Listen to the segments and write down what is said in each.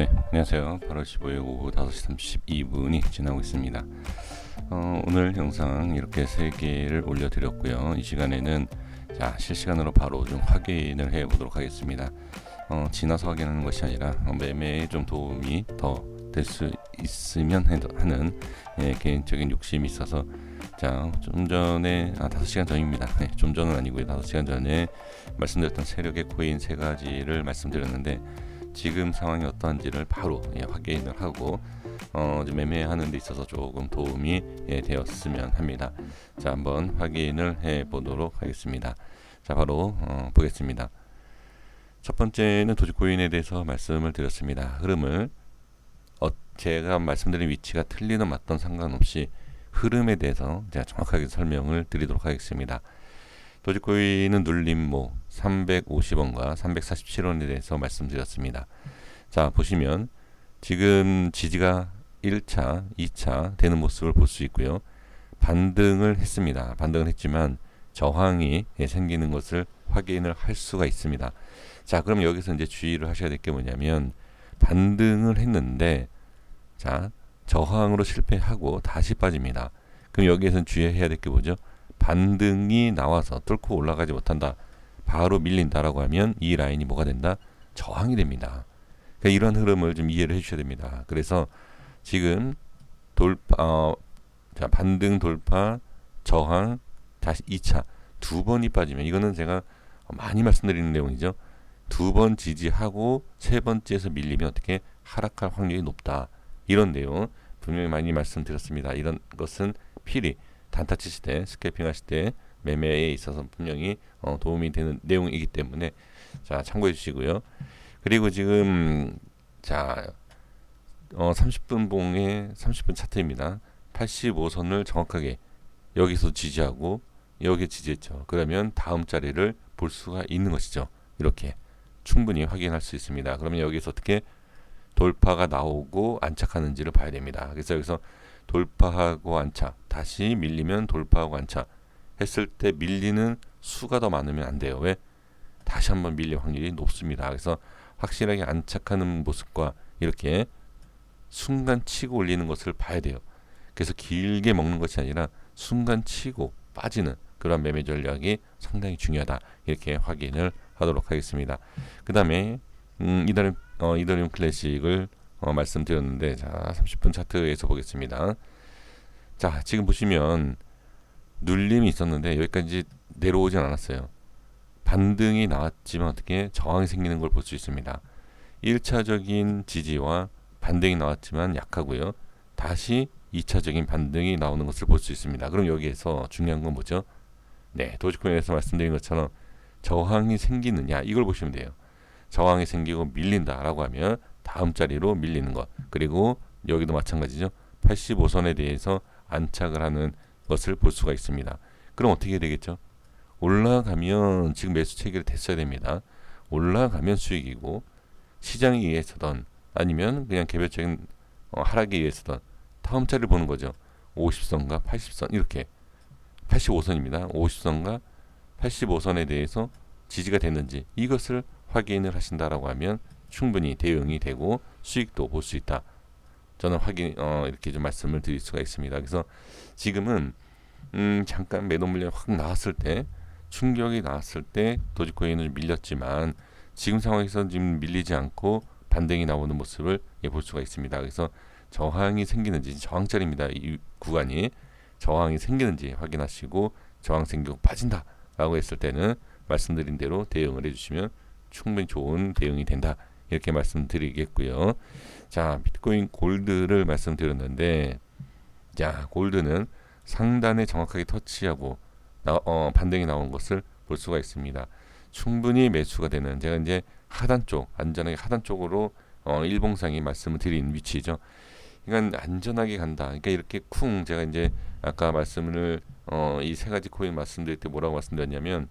네, 안녕하세요. 8월 15일 오후 5시 32분이 지나고 있습니다. 어, 오늘 영상 이렇게 세 개를 올려드렸고요. 이 시간에는 자 실시간으로 바로 좀 확인을 해보도록 하겠습니다. 어, 지나서 확인하는 것이 아니라 어, 매매에 좀 도움이 더 될 수 있으면 하는 예, 개인적인 욕심이 있어서 자, 좀 전에 아 5시간 전입니다. 네, 좀 전은 아니고요. 5시간 전에 말씀드렸던 세력의 코인 세 가지를 말씀드렸는데 지금 상황이 어떠한지를 바로 예, 확인을 하고 어, 매매하는 데 있어서 조금 도움이 예, 되었으면 합니다. 자, 한번 확인을 해 보도록 하겠습니다. 자, 바로 어, 보겠습니다. 첫 번째는 도지코인에 대해서 말씀을 드렸습니다. 흐름을 어, 제가 말씀드린 위치가 틀리든 맞든 상관없이 흐름에 대해서 제가 정확하게 설명을 드리도록 하겠습니다. 도지코인은 눌림목 350원과 347원에 대해서 말씀드렸습니다. 자 보시면 지금 지지가 1차, 2차 되는 모습을 볼 수 있고요. 반등을 했습니다. 반등을 했지만 저항이 생기는 것을 확인을 할 수가 있습니다. 자, 그럼 여기서 이제 주의를 하셔야 될 게 뭐냐면 반등을 했는데 자 저항으로 실패하고 다시 빠집니다. 그럼 여기에서는 주의해야 될 게 뭐죠? 반등이 나와서 뚫고 올라가지 못한다. 바로 밀린다라고 하면 이 라인이 뭐가 된다? 저항이 됩니다. 그러니까 이런 흐름을 좀 이해를 해주셔야 됩니다. 그래서 지금 돌파, 어, 자 반등 돌파, 저항, 다시 2차 두 번이 빠지면 이거는 제가 많이 말씀드리는 내용이죠. 두 번 지지하고 세 번째에서 밀리면 어떻게 하락할 확률이 높다. 이런 내용 분명히 많이 말씀드렸습니다. 이런 것은 필히 단타 치실 때 스캐핑 하실 때 매매에 있어서 분명히 어, 도움이 되는 내용이기 때문에 자 참고해 주시고요. 그리고 지금 자 어, 30분 봉의 30분 차트입니다. 85선을 정확하게 여기서 지지하고 여기 지지했죠. 그러면 다음 자리를 볼 수가 있는 것이죠. 이렇게 충분히 확인할 수 있습니다. 그러면 여기서 어떻게 돌파가 나오고 안착하는지를 봐야 됩니다. 그래서 여기서 돌파하고 안착, 다시 밀리면 돌파하고 안착 했을 때 밀리는 수가 더 많으면 안 돼요. 왜? 다시 한번 밀릴 확률이 높습니다. 그래서 확실하게 안착하는 모습과 이렇게 순간 치고 올리는 것을 봐야 돼요. 그래서 길게 먹는 것이 아니라 순간 치고 빠지는 그런 매매 전략이 상당히 중요하다. 이렇게 확인을 하도록 하겠습니다. 그 다음에 음, 이더리움, 어, 이더리움 클래식을 어, 말씀드렸는데 자 30분 차트에서 보겠습니다. 자 지금 보시면 눌림이 있었는데 여기까지 내려오진 않았어요. 반등이 나왔지만 어떻게 저항이 생기는 걸 볼 수 있습니다. 1차적인 지지와 반등이 나왔지만 약하고요. 다시 2차적인 반등이 나오는 것을 볼 수 있습니다. 그럼 여기에서 중요한 건 뭐죠? 네, 도지코인에서 말씀드린 것처럼 저항이 생기느냐 이걸 보시면 돼요. 저항이 생기고 밀린다라고 하면 다음 자리로 밀리는 것. 그리고 여기도 마찬가지죠. 85선에 대해서 안착을 하는 것을 볼 수가 있습니다. 그럼 어떻게 되겠죠? 올라가면 지금 매수 체결이 됐어야 됩니다. 올라가면 수익이고 시장에 의해서든 아니면 그냥 개별적인 어, 하락에 의해서든 다음 자리를 보는 거죠. 50선과 80선 이렇게 85선입니다. 50선과 85선에 대해서 지지가 됐는지 이것을 확인을 하신다라고 하면 충분히 대응이 되고 수익도 볼 수 있다. 저는 확인 어, 이렇게 좀 말씀을 드릴 수가 있습니다. 그래서 지금은 음, 잠깐 매도 물량이 확 나왔을 때 충격이 나왔을 때 도지코인은 밀렸지만 지금 상황에서 지금 밀리지 않고 반등이 나오는 모습을 예, 볼 수가 있습니다. 그래서 저항이 생기는지 저항짜리입니다. 이 구간이 저항이 생기는지 확인하시고 저항 생기고 빠진다라고 했을 때는 말씀드린 대로 대응을 해주시면 충분히 좋은 대응이 된다. 이렇게 말씀드리겠고요. 자, 비트코인 골드를 말씀드렸는데, 자, 골드는 상단에 정확하게 터치하고 나, 어, 반등이 나온 것을 볼 수가 있습니다. 충분히 매수가 되는 제가 이제 하단 쪽 안전하게 하단 쪽으로 어, 일봉상이 말씀을 드린 위치죠. 그러니까 안전하게 간다. 그러니까 이렇게 쿵 제가 이제 아까 말씀을 어, 이 세 가지 코인 말씀드릴 때 뭐라고 말씀드렸냐면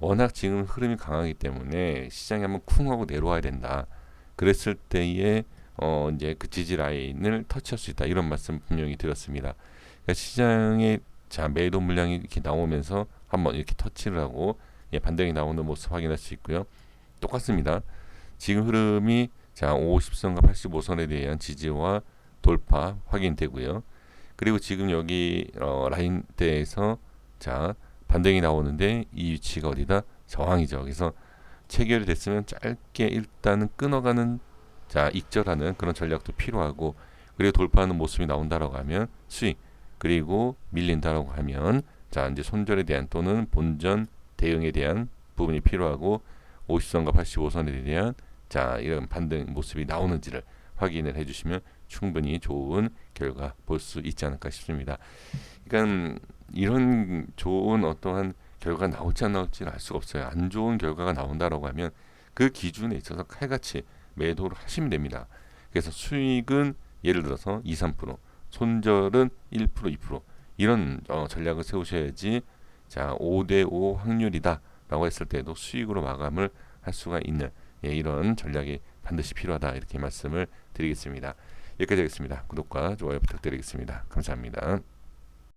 워낙 지금 흐름이 강하기 때문에 시장이 한번 쿵 하고 내려와야 된다. 그랬을 때에 어 이제 그 지지 라인을 터치할 수 있다. 이런 말씀 분명히 드렸습니다. 그러니까 시장에 자 매도 물량이 이렇게 나오면서 한번 이렇게 터치를 하고 예, 반등이 나오는 모습 확인할 수 있고요. 똑같습니다. 지금 흐름이 자 50선과 85선에 대한 지지와 돌파 확인되고요. 그리고 지금 여기 어, 라인대에서 자 반등이 나오는데 이 위치가 어디다 저항이죠. 그래서 체결이 됐으면 짧게 일단은 끊어가는 자 익절하는 그런 전략도 필요하고 그리고 돌파하는 모습이 나온다라고 하면 수익 그리고 밀린다라고 하면 자 이제 손절에 대한 또는 본전 대응에 대한 부분이 필요하고 50선과 85선에 대한 자 이런 반등 모습이 나오는지를 확인을 해주시면 충분히 좋은 결과 볼 수 있지 않을까 싶습니다. 그러니까 이런 좋은 어떠한 결과가 나올지 안 나올지는 알 수가 없어요. 안 좋은 결과가 나온다라고 하면 그 기준에 있어서 칼같이 매도를 하시면 됩니다. 그래서 수익은 예를 들어서 2, 3%, 손절은 1%, 2% 이런 어, 전략을 세우셔야지 자 5대5 확률이다라고 했을 때도 수익으로 마감을 할 수가 있는 예, 이런 전략이 반드시 필요하다 이렇게 말씀을 드리겠습니다. 여기까지 하겠습니다. 구독과 좋아요 부탁드리겠습니다. 감사합니다.